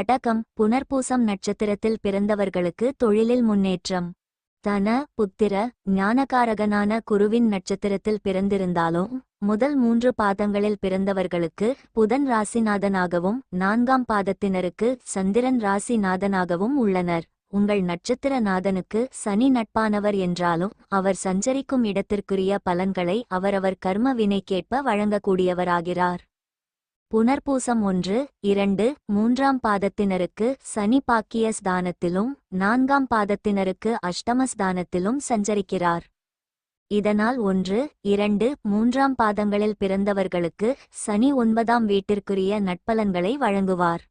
கடகம் புனர்பூசம் நட்சத்திரத்தில் பிறந்தவர்களுக்கு தொழிலில் முன்னேற்றம். தன புத்திர ஞானகாரகனான குருவின் நட்சத்திரத்தில் பிறந்திருந்தாலும் முதல் மூன்று பாதங்களில் பிறந்தவர்களுக்கு புதன் ராசிநாதனாகவும் நான்காம் பாதத்தினருக்கு சந்திரன் ராசிநாதனாகவும் உள்ளனர். உங்கள் நட்சத்திர நாதனுக்கு சனி நட்பானவர் என்றாலும் அவர் சஞ்சரிக்கும் இடத்திற்குரிய பலன்களை அவரவர் கர்ம வினைக்கேற்ப வழங்கக்கூடியவராகிறார். புனர்பூசம் ஒன்று இரண்டு மூன்றாம் பாதத்தினருக்கு சனி பாக்கிய ஸ்தானத்திலும் நான்காம் பாதத்தினருக்கு அஷ்டம ஸ்தானத்திலும் சஞ்சரிக்கிறார். இதனால் ஒன்று இரண்டு மூன்றாம் பாதங்களில் பிறந்தவர்களுக்கு சனி ஒன்பதாம் வீட்டிற்குரிய நட்பலன்களை வழங்குவார்.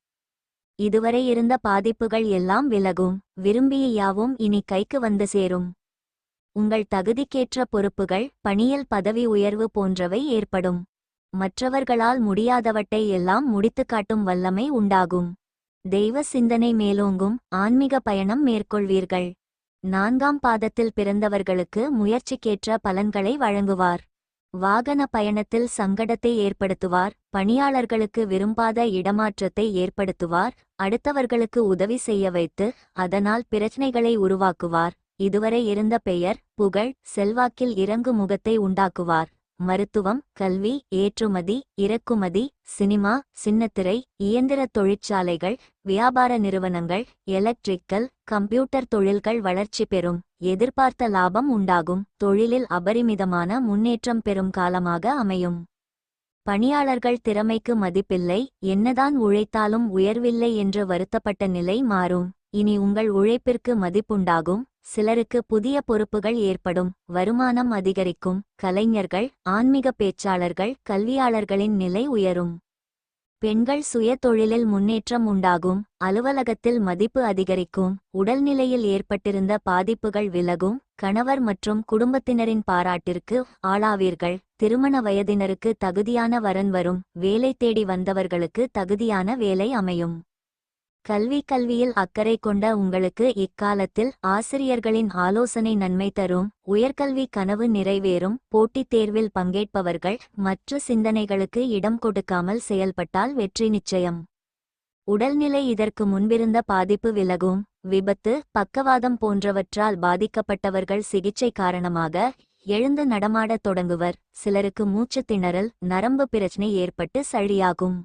இதுவரை இருந்த பாதிப்புகள் எல்லாம் விலகும் விரும்பிய யாவும் இனி கைக்கு வந்து சேரும். உங்கள் தகுதிக்கேற்ற பொறுப்புகள் பணியில் பதவி உயர்வு போன்றவை ஏற்படும். மற்றவர்களால் முடியாதவற்றை எல்லாம் முடித்துக் காட்டும் வல்லமை உண்டாகும். தெய்வ சிந்தனை மேலோங்கும் ஆன்மீக பயணம் மேற்கொள்வீர்கள். நான்காம் பாதத்தில் பிறந்தவர்களுக்கு முயற்சிக்கேற்ற பலன்களை வழங்குவார். வாகன பயணத்தில் சங்கடத்தை ஏற்படுத்துவார். பணியாளர்களுக்கு விரும்பாத இடமாற்றத்தை ஏற்படுத்துவார். அடுத்தவர்களுக்கு உதவி செய்ய வைத்து அதனால் பிரச்சனைகளை உருவாக்குவார். இதுவரை இருந்த பெயர் புகழ் செல்வாக்கில் இறங்கு முகத்தை உண்டாக்குவார். மருத்துவம் கல்வி ஏற்றுமதி இறக்குமதி சினிமா சின்னத்திரை இயந்திர தொழிற்சாலைகள் வியாபார நிறுவனங்கள் எலக்ட்ரிக்கல் கம்ப்யூட்டர் தொழில்கள் வளர்ச்சி பெறும் எதிர்பார்த்த லாபம் உண்டாகும் தொழிலில் அபரிமிதமான முன்னேற்றம் பெறும் காலமாக அமையும். பணியாளர்கள் திறமைக்கு மதிப்பில்லை என்னதான் உழைத்தாலும் உயர்வில்லை என்று வருத்தப்பட்ட நிலை மாறும். இனி உங்கள் உழைப்பிற்கு மதிப்புண்டாகும் சிலருக்கு புதிய பொறுப்புகள் ஏற்படும் வருமானம் அதிகரிக்கும் கலைஞர்கள் ஆன்மீக பேச்சாளர்கள் கல்வியாளர்களின் நிலை உயரும். பெண்கள் சுய தொழிலில் முன்னேற்றம் உண்டாகும் அலுவலகத்தில் மதிப்பு அதிகரிக்கும் உடல்நிலையில் ஏற்பட்டிருந்த பாதிப்புகள் விலகும் கணவர் மற்றும் குடும்பத்தினரின் பாராட்டிற்கு ஆளாவீர்கள் திருமண வயதினருக்கு தகுதியான வரன் வரும் வேலை தேடி வந்தவர்களுக்கு தகுதியான வேலை அமையும். கல்வி கல்வியில் அக்கறை கொண்ட உங்களுக்கு இக்காலத்தில் ஆசிரியர்களின் ஆலோசனை நன்மை தரும் உயர்கல்வி கனவு நிறைவேறும் போட்டித் தேர்வில் பங்கேற்பவர்கள் மற்ற சிந்தனைகளுக்கு இடம் கொடுக்காமல் செயல்பட்டால் வெற்றி நிச்சயம். உடல்நிலை இதற்கு முன்பிருந்த பாதிப்பு விலகும் விபத்து பக்கவாதம் போன்றவற்றால் பாதிக்கப்பட்டவர்கள் சிகிச்சை காரணமாக எழுந்து நடமாடத் தொடங்குவர் சிலருக்கு மூச்சுத் திணறல் நரம்பு பிரச்சனை ஏற்பட்டு சழியாகும்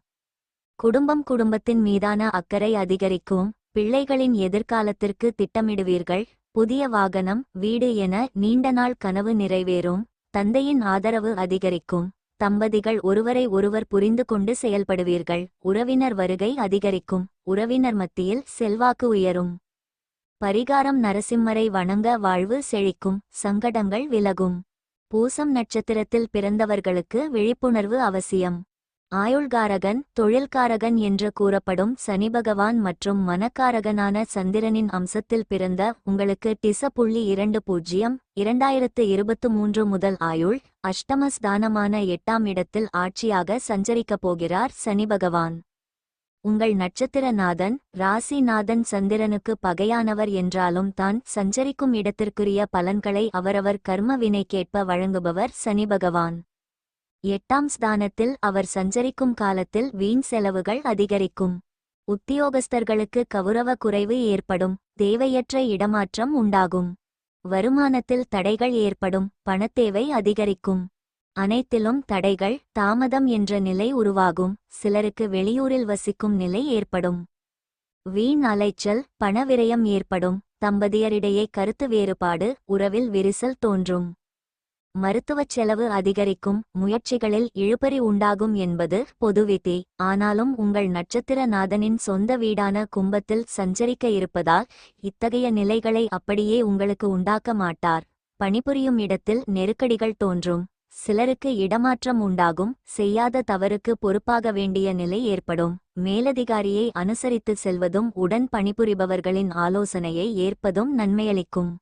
குடும்பம் குடும்பத்தின் மீதான அக்கறை அதிகரிக்கும் பிள்ளைகளின் எதிர்காலத்திற்கு திட்டமிடுவீர்கள் புதிய வாகனம் வீடு என நீண்ட நாள் கனவு நிறைவேறும் தந்தையின் ஆதரவு அதிகரிக்கும் தம்பதிகள் ஒருவரை ஒருவர் புரிந்து கொண்டு செயல்படுவீர்கள் உறவினர் வருகை அதிகரிக்கும் உறவினர் மத்தியில் செல்வாக்கு உயரும். பரிகாரம் நரசிம்மரை வணங்க வாழ்வு செழிக்கும் சங்கடங்கள் விலகும். பூசம் நட்சத்திரத்தில் பிறந்தவர்களுக்கு விழிப்புணர்வு அவசியம். ஆயுள்காரகன் தொழில்காரகன் என்று கூறப்படும் சனி பகவான் மற்றும் மனக்காரகனான சந்திரனின் அம்சத்தில் பிறந்த உங்களுக்கு டிச புள்ளி இரண்டு பூஜ்ஜியம் இரண்டாயிரத்து இருபத்து மூன்று முதல் ஆயுள் அஷ்டமஸ்தானமான எட்டாம் இடத்தில் ஆட்சியாக சஞ்சரிக்கப் போகிறார் சனி பகவான். உங்கள் நட்சத்திரநாதன் ராசிநாதன் சந்திரனுக்கு பகையானவர் என்றாலும் தான் சஞ்சரிக்கும் இடத்திற்குரிய பலன்களை அவரவர் கர்ம வினைக்கேற்ப வழங்குபவர் சனி பகவான். எட்டாம் ஸ்தானத்தில் அவர் சஞ்சரிக்கும் காலத்தில் வீண் செலவுகள் அதிகரிக்கும். உத்தியோகஸ்தர்களுக்கு கௌரவ குறைவு ஏற்படும் தேவையற்ற இடமாற்றம் உண்டாகும். வருமானத்தில் தடைகள் ஏற்படும் பணத்தேவை அதிகரிக்கும். அனைத்திலும் தடைகள் தாமதம் என்ற நிலை உருவாகும் சிலருக்கு வெளியூரில் வசிக்கும் நிலை ஏற்படும். வீண் அலைச்சல் பணவிரயம் ஏற்படும் தம்பதியரிடையே கருத்து வேறுபாடு உறவில் விரிசல் தோன்றும். மருத்துவச் செலவு அதிகரிக்கும் முயற்சிகளில் இழுபறி உண்டாகும் என்பது பொதுவிதி ஆனாலும் உங்கள் நட்சத்திரநாதனின் சொந்த வீடான கும்பத்தில் சஞ்சரிக்க இருப்பதால் இத்தகைய நிலைகளை அப்படியே உங்களுக்கு உண்டாக்க மாட்டார். பணிபுரியும் இடத்தில் நெருக்கடிகள் தோன்றும். சிலருக்கு இடமாற்றம் உண்டாகும். செய்யாத தவறுக்கு பொறுப்பாக வேண்டிய நிலை ஏற்படும். மேலதிகாரியை அனுசரித்து செல்வதும் உடன் பணிபுரிபவர்களின் ஆலோசனையை ஏற்பதும் நன்மையளிக்கும்.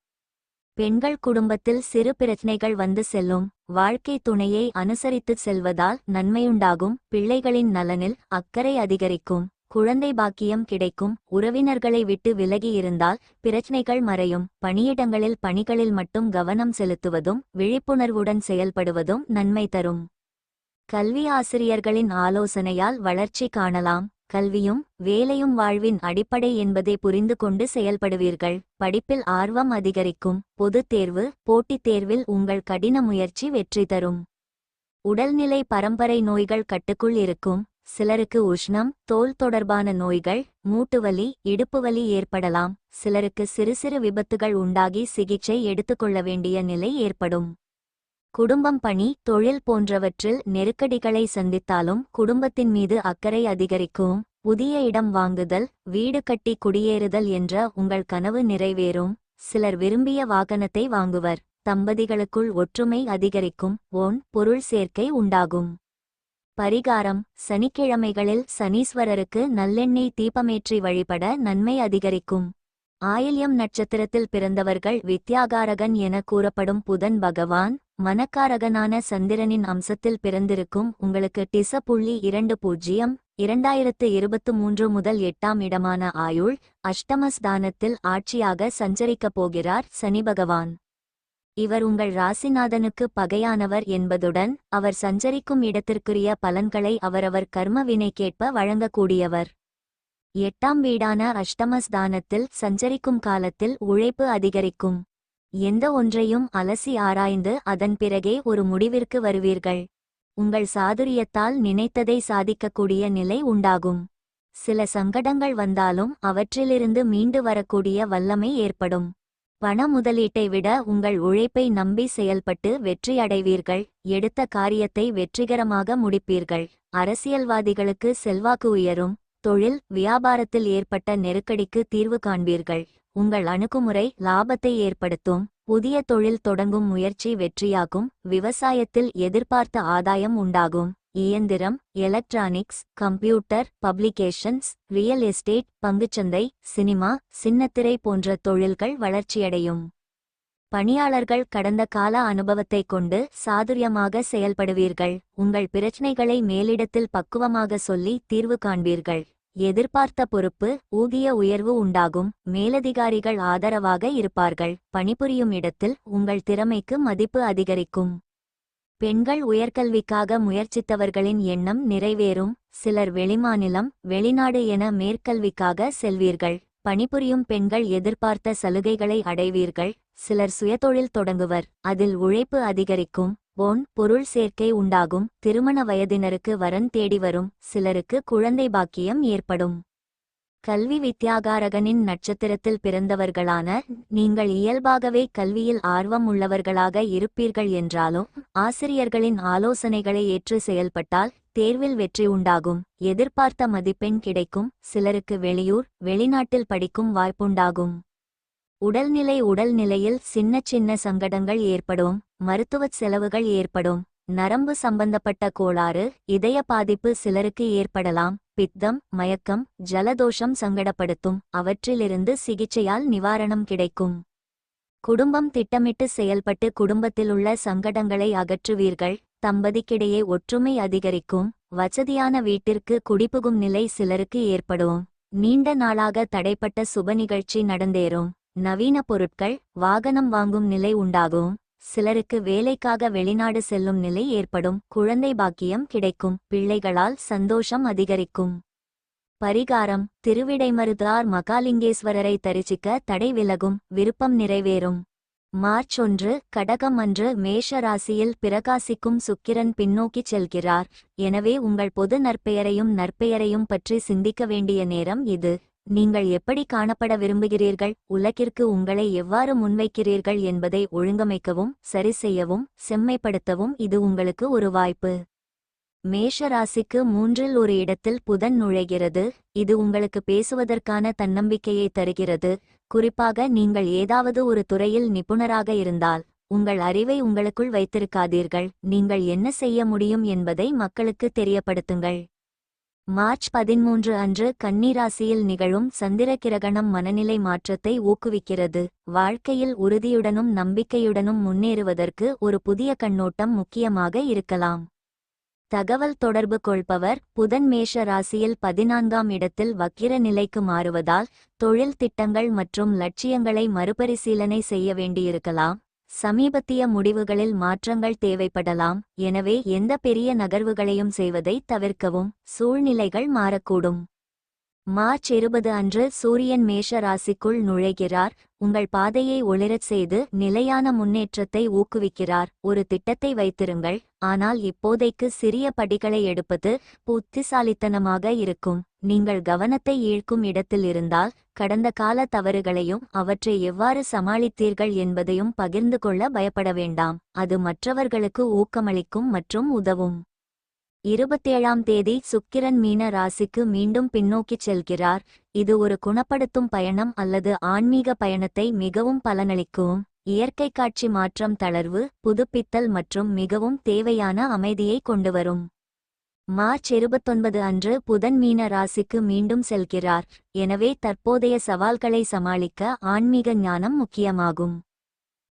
பெண்கள் குடும்பத்தில் சிறு பிரச்சனைகள் வந்து செல்லும். வாழ்க்கை துணையை அனுசரித்துச் செல்வதால் நன்மையுண்டாகும். பிள்ளைகளின் நலனில் அக்கறை அதிகரிக்கும். குழந்தை பாக்கியம் கிடைக்கும். உறவினர்களை விட்டு விலகி இருந்தால் பிரச்சனைகள் மறையும். பணியிடங்களில் பணிகளில் மட்டும் கவனம் செலுத்துவதும் விழிப்புணர்வுடன் செயல்படுவதும் நன்மை தரும். கல்வி ஆசிரியர்களின் ஆலோசனையால் வளர்ச்சி காணலாம். கல்வியும் வேலையும் வாழ்வின் அடிப்படை என்பதை புரிந்து கொண்டு செயல்படுவீர்கள். படிப்பில் ஆர்வம் அதிகரிக்கும். பொதுத் தேர்வு போட்டித் தேர்வில் உங்கள் கடின முயற்சி வெற்றி தரும். உடல்நிலை பரம்பரை நோய்கள் கட்டுக்குள் இருக்கும். சிலருக்கு உஷ்ணம் தோல் தொடர்பான நோய்கள் மூட்டுவலி இடுப்புவலி ஏற்படலாம். சிலருக்கு சிறு சிறு விபத்துகள் உண்டாகி சிகிச்சை எடுத்துக்கொள்ள வேண்டிய நிலை ஏற்படும். குடும்பம் பணி தொழில் போன்றவற்றில் நெருக்கடிகளை சந்தித்தாலும் குடும்பத்தின் மீது அக்கறை அதிகரிக்கும். புதிய இடம் வாங்குதல் வீடு கட்டி குடியேறுதல் என்ற உங்கள் கனவு நிறைவேறும். சிலர் விரும்பிய வாகனத்தை வாங்குவர். தம்பதிகளுக்குள் ஒற்றுமை அதிகரிக்கும். ஓன் பொருள் சேர்க்கை உண்டாகும். பரிகாரம் சனிக்கிழமைகளில் சனீஸ்வரருக்கு நல்லெண்ணெய் தீபமேற்றி வழிபட நன்மை அதிகரிக்கும். ஆயில்யம் நட்சத்திரத்தில் பிறந்தவர்கள் வித்யாகாரகன் என கூறப்படும் புதன் பகவான் மனக்காரகனான சந்திரனின் அம்சத்தில் பிறந்திருக்கும் உங்களுக்கு டிச புள்ளி இரண்டு பூஜ்ஜியம் இரண்டாயிரத்து இருபத்து மூன்று முதல் எட்டாம் இடமான ஆயுள் அஷ்டமஸ்தானத்தில் ஆட்சியாக சஞ்சரிக்கப் போகிறார் சனி பகவான். இவர் உங்கள் ராசிநாதனுக்கு பகையானவர் என்பதுடன் அவர் சஞ்சரிக்கும் இடத்திற்குரிய பலன்களை அவரவர் கர்ம வினைக்கேற்ப வழங்கக்கூடியவர். எட்டாம் வீடான அஷ்டமஸ்தானத்தில் சஞ்சரிக்கும் காலத்தில் உழைப்பு அதிகரிக்கும். எந்த ஒன்றையும் அலசி ஆராய்ந்து அதன் பிறகே ஒரு முடிவிற்கு வருவீர்கள். உங்கள் சாதுரியத்தால் நினைத்ததை சாதிக்கக்கூடிய நிலை உண்டாகும். சில சங்கடங்கள் வந்தாலும் அவற்றிலிருந்து மீண்டு வரக்கூடிய வல்லமை ஏற்படும். பண முதலீட்டை விட உங்கள் உழைப்பை நம்பி செயல்பட்டு வெற்றி அடைவீர்கள். எடுத்த காரியத்தை வெற்றிகரமாக முடிப்பீர்கள். அரசியல்வாதிகளுக்கு செல்வாக்கு உயரும். தொழில் வியாபாரத்தில் ஏற்பட்ட நெருக்கடிக்கு தீர்வு காண்பீர்கள். உங்கள் அணுகுமுறை லாபத்தை ஏற்படுத்தும் புதிய தொழில் தொடங்கும் முயற்சி வெற்றியாகும் விவசாயத்தில் எதிர்பார்த்த ஆதாயம் உண்டாகும். இயந்திரம் electronics computer publications real estate பங்குச்சந்தை சினிமா சின்னத்திரை போன்ற தொழில்கள் வளர்ச்சியடையும். பணியாளர்கள் கடந்த கால அனுபவத்தைக் கொண்டு சாதுரியமாக செயல்படுவீர்கள். உங்கள் பிரச்சினைகளை மேலிடத்தில் பக்குவமாக சொல்லி தீர்வு காண்பீர்கள். எதிர்பார்த்த பொறுப்பு ஊதிய உயர்வு உண்டாகும். மேலதிகாரிகள் ஆதரவாக இருப்பார்கள். பணிபுரியும் இடத்தில் உங்கள் திறமைக்கு மதிப்பு அதிகரிக்கும். பெண்கள் உயர்கல்விக்காக முயற்சித்தவர்களின் எண்ணம் நிறைவேறும். சிலர் வெளிமாநிலம் வெளிநாடு என மேற்கல்விக்காக செல்வீர்கள். பணிபுரியும் பெண்கள் எதிர்பார்த்த சலுகைகளை அடைவீர்கள். சிலர் சுயதொழில் தொடங்குவர். அதில் உழைப்பு அதிகரிக்கும். பொன் பொருள் சேர்க்கை உண்டாகும். திருமண வயதினருக்கு வரன் தேடி வரும். சிலருக்கு குழந்தை பாக்கியம் ஏற்படும். கல்வி வித்யாகாரகனின் நட்சத்திரத்தில் பிறந்தவர்களான நீங்கள் இயல்பாகவே கல்வியில் ஆர்வம் உள்ளவர்களாக இருப்பீர்கள் என்றாலும் ஆசிரியர்களின் ஆலோசனைகளை ஏற்று செயல்பட்டால் தேர்வில் வெற்றி உண்டாகும். எதிர்பார்த்த மதிப்பெண் கிடைக்கும். சிலருக்கு வெளியூர் வெளிநாட்டில் படிக்கும் வாய்ப்புண்டாகும். உடல்நிலை உடல்நிலையில் சின்ன சின்ன சங்கடங்கள் ஏற்படும். மருத்துவச் செலவுகள் ஏற்படும். நரம்பு சம்பந்தப்பட்ட கோளாறு இதய பாதிப்பு சிலருக்கு ஏற்படலாம். பித்தம் மயக்கம் ஜலதோஷம் சங்கடப்படுத்தும். அவற்றிலிருந்து சிகிச்சையால் நிவாரணம் கிடைக்கும். குடும்பம் திட்டமிட்டு செயல்பட்டு குடும்பத்திலுள்ள சங்கடங்களை அகற்றுவீர்கள். தம்பதிக்கிடையே ஒற்றுமை அதிகரிக்கும். வசதியான வீட்டிற்கு குடிபுகும் நிலை சிலருக்கு ஏற்படும். நீண்ட நாளாக தடைப்பட்ட சுப நிகழ்ச்சி நடந்தேறும். நவீன பொருட்கள் வாகனம் வாங்கும் நிலை உண்டாகும். சிலருக்கு வேலைக்காக வெளிநாடு செல்லும் நிலை ஏற்படும். குழந்தை பாக்கியம் கிடைக்கும். பிள்ளைகளால் சந்தோஷம் அதிகரிக்கும். பரிகாரம். திருவிடைமருதார் மகாலிங்கேஸ்வரரை தரிசிக்க தடை விலகும். விருப்பம் நிறைவேறும். மார்ச் ஒன்று கடகம் அன்று மேஷ ராசியில் பிரகாசிக்கும் சுக்கிரன் பின்னோக்கிச் செல்கிறார். எனவே உங்கள் பொது நற்பெயரையும் நற்பெயரையும் பற்றி சிந்திக்க வேண்டிய நேரம் இது. நீங்கள் எப்படி காணப்பட விரும்புகிறீர்கள்? உலகிற்கு உங்களை எவ்வாறு முன்வைக்கிறீர்கள் என்பதை ஒழுங்கமைக்கவும் சரி செய்யவும் செம்மைப்படுத்தவும் இது உங்களுக்கு ஒரு வாய்ப்பு. மேஷ ராசிக்கு மூன்றில் ஒரு இடத்தில் புதன் நுழைகிறது. இது உங்களுக்கு பேசுவதற்கான தன்னம்பிக்கையை தருகிறது. குறிப்பாக நீங்கள் ஏதாவது ஒரு துறையில் நிபுணராக இருந்தால் உங்கள் அறிவை உங்களுக்குள் வைத்திருக்காதீர்கள். நீங்கள் என்ன செய்ய முடியும் என்பதை மக்களுக்கு தெரியப்படுத்துங்கள். மார்ச் பதிமூன்று அன்று கன்னிராசியில் நிகழும் சந்திர கிரகணம் மனநிலை மாற்றத்தை ஊக்குவிக்கிறது. வாழ்க்கையில் உறுதியுடனும் நம்பிக்கையுடனும் முன்னேறுவதற்கு ஒரு புதிய கண்ணோட்டம் முக்கியமாக இருக்கலாம். தகவல் தொடர்பு கொள்பவர் புதன் மேஷ ராசியில் பதினான்காம் இடத்தில் வக்கிர நிலைக்கு மாறுவதால் தொழில் திட்டங்கள் மற்றும் லட்சியங்களை மறுபரிசீலனை செய்ய வேண்டியிருக்கலாம். சமீபத்திய முடிவுகளில் மாற்றங்கள் தேவைப்படலாம். எனவே எந்த பெரிய நகர்வுகளையும் செய்வதை தவிர்க்கவும் சூழ்நிலைகள் மாறக்கூடும். மார்ச் இருபது அன்று சூரியன் மேஷ ராசிக்குள் நுழைகிறார். உங்கள் பாதையை ஒளிரச் செய்து நிலையான முன்னேற்றத்தை ஊக்குவிக்கிறார். ஒரு திட்டத்தை வைத்திருங்கள். ஆனால் இப்போதைக்கு சிறிய படிகளை எடுப்பது புத்திசாலித்தனமாக இருக்கும். நீங்கள் கவனத்தை ஈழ்க்கும் இடத்தில் இருந்தால் கடந்த கால தவறுகளையும் அவற்றை எவ்வாறு சமாளித்தீர்கள் என்பதையும் பகிர்ந்து கொள்ள பயப்பட வேண்டாம். அது மற்றவர்களுக்கு ஊக்கமளிக்கும் மற்றும் உதவும். இருபத்தேழாம் தேதி சுக்கிரன் மீன ராசிக்கு மீண்டும் பின்னோக்கிச் செல்கிறார். இது ஒரு குணப்படுத்தும் பயணம் அல்லது ஆன்மீக பயணத்தை மிகவும் பலனளிக்கும். இயற்கை காட்சி மாற்றம் தளர்வு புதுப்பித்தல் மற்றும் மிகவும் தேவையான அமைதியை கொண்டுவரும். மார்ச் இருபத்தொன்பது அன்று புதன் மீன ராசிக்கு மீண்டும் செல்கிறார். எனவே தற்போதைய சவால்களை சமாளிக்க ஆன்மீக ஞானம் முக்கியமாகும்.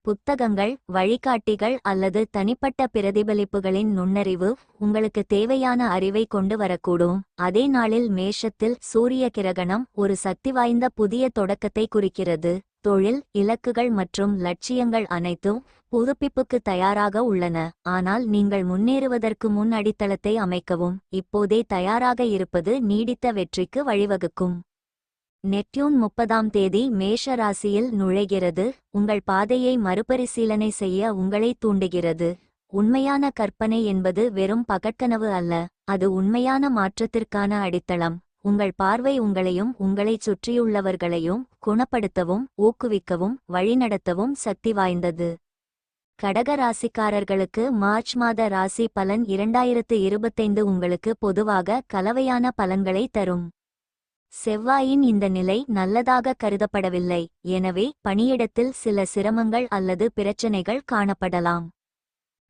புத்தகங்கள் வழிகாட்டிகள் அல்லது தனிப்பட்ட பிரதிபலிப்புகளின் நுண்ணறிவு உங்களுக்கு தேவையான அறிவை கொண்டு வரக்கூடும். அதே நாளில் மேஷத்தில் சூரிய கிரகணம் ஒரு சக்தி வாய்ந்த புதிய தொடக்கத்தை குறிக்கிறது. தொழில் இலக்குகள் மற்றும் லட்சியங்கள் அனைத்தும் புதுப்பிப்புக்கு தயாராக உள்ளன. ஆனால் நீங்கள் முன்னேறுவதற்கு முன் அடித்தளத்தை அமைக்கவும் இப்போதே தயாராக இருப்பது நீடித்த வெற்றிக்கு வழிவகுக்கும். நெப்டியூன் முப்பதாம் தேதி மேஷ ராசியில் நுழைகிறது. உங்கள் பாதையை மறுபரிசீலனை செய்ய உங்களை தூண்டுகிறது. உண்மையான கற்பனை என்பது வெறும் பகற்கனவு அல்ல. அது உண்மையான மாற்றத்திற்கான அடித்தளம். உங்கள் பார்வை உங்களையும் உங்களைச் சுற்றியுள்ளவர்களையும் குணப்படுத்தவும் ஊக்குவிக்கவும் வழிநடத்தவும் சக்தி வாய்ந்தது. கடக ராசிக்காரர்களுக்கு மார்ச் மாத ராசி பலன் இரண்டாயிரத்து இருபத்தைந்து உங்களுக்கு பொதுவாக கலவையான பலன்களை தரும். செவ்வாயின் இந்த நிலை நல்லதாக கருதப்படவில்லை. எனவே பணியிடத்தில் சில சிரமங்கள் அல்லது பிரச்சனைகள் காணப்படலாம்.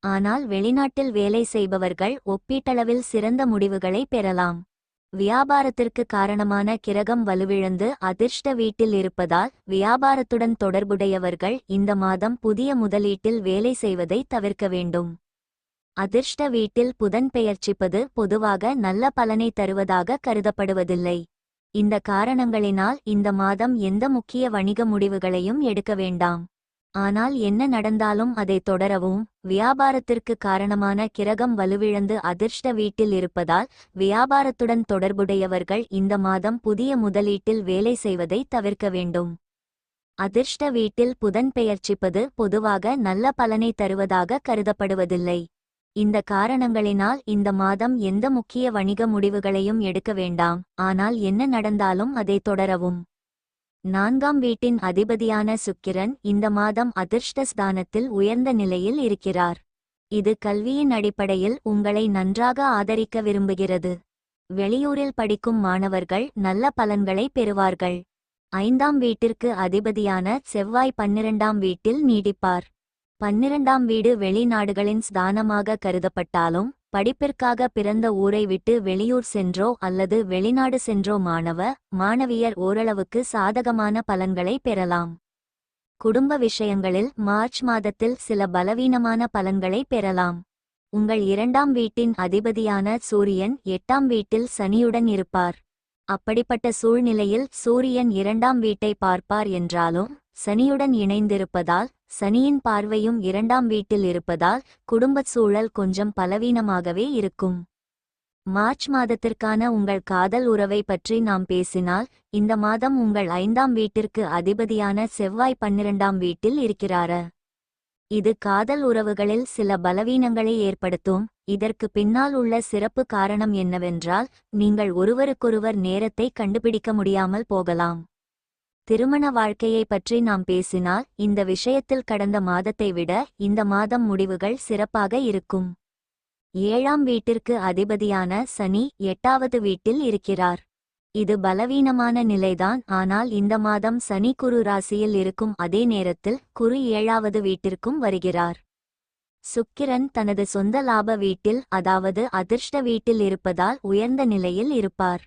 ஆனால் வெளிநாட்டில் வேலை செய்பவர்கள் ஒப்பீட்டளவில் சிறந்த முடிவுகளை பெறலாம். வியாபாரத்திற்கு காரணமான கிரகம் வலுவிழந்து அதிர்ஷ்ட வீட்டில் இருப்பதால் வியாபாரத்துடன் தொடர்புடையவர்கள் இந்த மாதம் புதிய முதலீட்டில் வேலை செய்வதை தவிர்க்க வேண்டும். அதிர்ஷ்ட வீட்டில் புதன் பெயர்ச்சிப்பது பொதுவாக நல்ல பலனை தருவதாக கருதப்படுவதில்லை. இந்த காரணங்களினால் இந்த மாதம் எந்த முக்கிய வணிக முடிவுகளையும் எடுக்க வேண்டாம். ஆனால் என்ன நடந்தாலும் அதை தொடரவும் வியாபாரத்திற்கு காரணமான கிரகம் வலுவிழந்து அதிர்ஷ்ட வீட்டில் இருப்பதால் வியாபாரத்துடன் தொடர்புடையவர்கள் இந்த மாதம் புதிய முதலீட்டில் வேலை செய்வதை தவிர்க்க வேண்டும். அதிர்ஷ்ட வீட்டில் புதன் பெயர்ச்சிப்பது பொதுவாக நல்ல பலனை தருவதாக கருதப்படுவதில்லை. இந்த காரணங்களினால் இந்த மாதம் எந்த முக்கிய வணிக முடிவுகளையும் எடுக்க வேண்டாம் ஆனால் என்ன நடந்தாலும் அதை தொடரவும். நான்காம் வீட்டின் அதிபதியான சுக்கிரன் இந்த மாதம் அதிர்ஷ்ட ஸ்தானத்தில் உயர்ந்த நிலையில் இருக்கிறார். இது கல்வியின் அடிப்படையில் உங்களை நன்றாக ஆதரிக்க விரும்புகிறது. வெளியூரில் படிக்கும் மாணவர்கள் நல்ல பலன்களை பெறுவார்கள். ஐந்தாம் வீட்டிற்கு அதிபதியான செவ்வாய் பன்னிரண்டாம் வீட்டில் நீடிப்பார். பன்னிரண்டாம் வீடு வெளிநாடுகளின் ஸ்தானமாக கருதப்பட்டாலும் படிப்பிற்காக பிறந்த ஊரை விட்டு வெளியூர் சென்றோ அல்லது வெளிநாடு சென்றோ மாணவ மாணவியர் ஓரளவுக்கு சாதகமான பலன்களை பெறலாம். குடும்ப விஷயங்களில் மார்ச் மாதத்தில் சில பலவீனமான பலன்களை பெறலாம். உங்கள் இரண்டாம் வீட்டின் அதிபதியான சூரியன் எட்டாம் வீட்டில் சனியுடன் இருப்பார். அப்படிப்பட்ட சூழ்நிலையில் சூரியன் இரண்டாம் வீட்டை பார்ப்பார் என்றாலும் சனியுடன் இணைந்திருப்பதால் சனியின் பார்வையும் இரண்டாம் வீட்டில் இருப்பதால் குடும்பச் சூழல் கொஞ்சம் பலவீனமாகவே இருக்கும். மார்ச் மாதத்திற்கான உங்கள் காதல் உறவை பற்றி நாம் பேசினால் இந்த மாதம் உங்கள் ஐந்தாம் வீட்டிற்கு அதிபதியான செவ்வாய் பன்னிரண்டாம் வீட்டில் இருக்கிறார. இது காதல் உறவுகளில் சில பலவீனங்களை ஏற்படுத்தும். இதற்கு பின்னால் உள்ள சிறப்பு காரணம் என்னவென்றால் நீங்கள் ஒருவருக்கொருவர் நேரத்தை கண்டுபிடிக்க முடியாமல் போகலாம். திருமண வாழ்க்கையை பற்றி நாம் பேசினால் இந்த விஷயத்தில் கடந்த மாதத்தை விட இந்த மாதம் முடிவுகள் சிறப்பாக இருக்கும். ஏழாம் வீட்டிற்கு அதிபதியான சனி எட்டாவது வீட்டில் இருக்கிறார். இது பலவீனமான நிலைதான் ஆனால் இந்த மாதம் சனி குரு ராசியில் இருக்கும் அதே நேரத்தில் குரு ஏழாவது வீட்டிற்கும் வருகிறார். சுக்கிரன் தனது சொந்த லாப வீட்டில் அதாவது அதிர்ஷ்ட வீட்டில் இருப்பதால் உயர்ந்த நிலையில் இருப்பார்.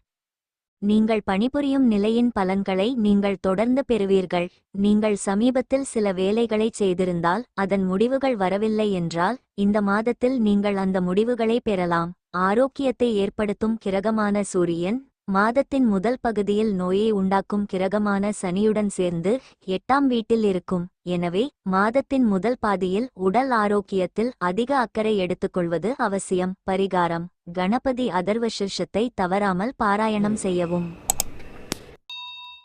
நீங்கள் பணிபுரியும் நிலையின் பலன்களை நீங்கள் தொடர்ந்து பெறுவீர்கள். நீங்கள் சமீபத்தில் சில வேலைகளைச் செய்திருந்தால் அதன் முடிவுகள் வரவில்லை என்றால் இந்த மாதத்தில் நீங்கள் அந்த முடிவுகளை பெறலாம். ஆரோக்கியத்தை ஏற்படுத்தும் கிரகமான சூரியன் மாதத்தின் முதல் பகுதியில் நோயை உண்டாக்கும் கிரகமான சனியுடன் சேர்ந்து எட்டாம் வீட்டில் இருக்கும். எனவே மாதத்தின் முதல் பாதியில் உடல் ஆரோக்கியத்தில் அதிக அக்கறை எடுத்துக்கொள்வது அவசியம். பரிகாரம். கணபதி அதர்வசிஷத்தை தவறாமல் பாராயணம் செய்யவும்.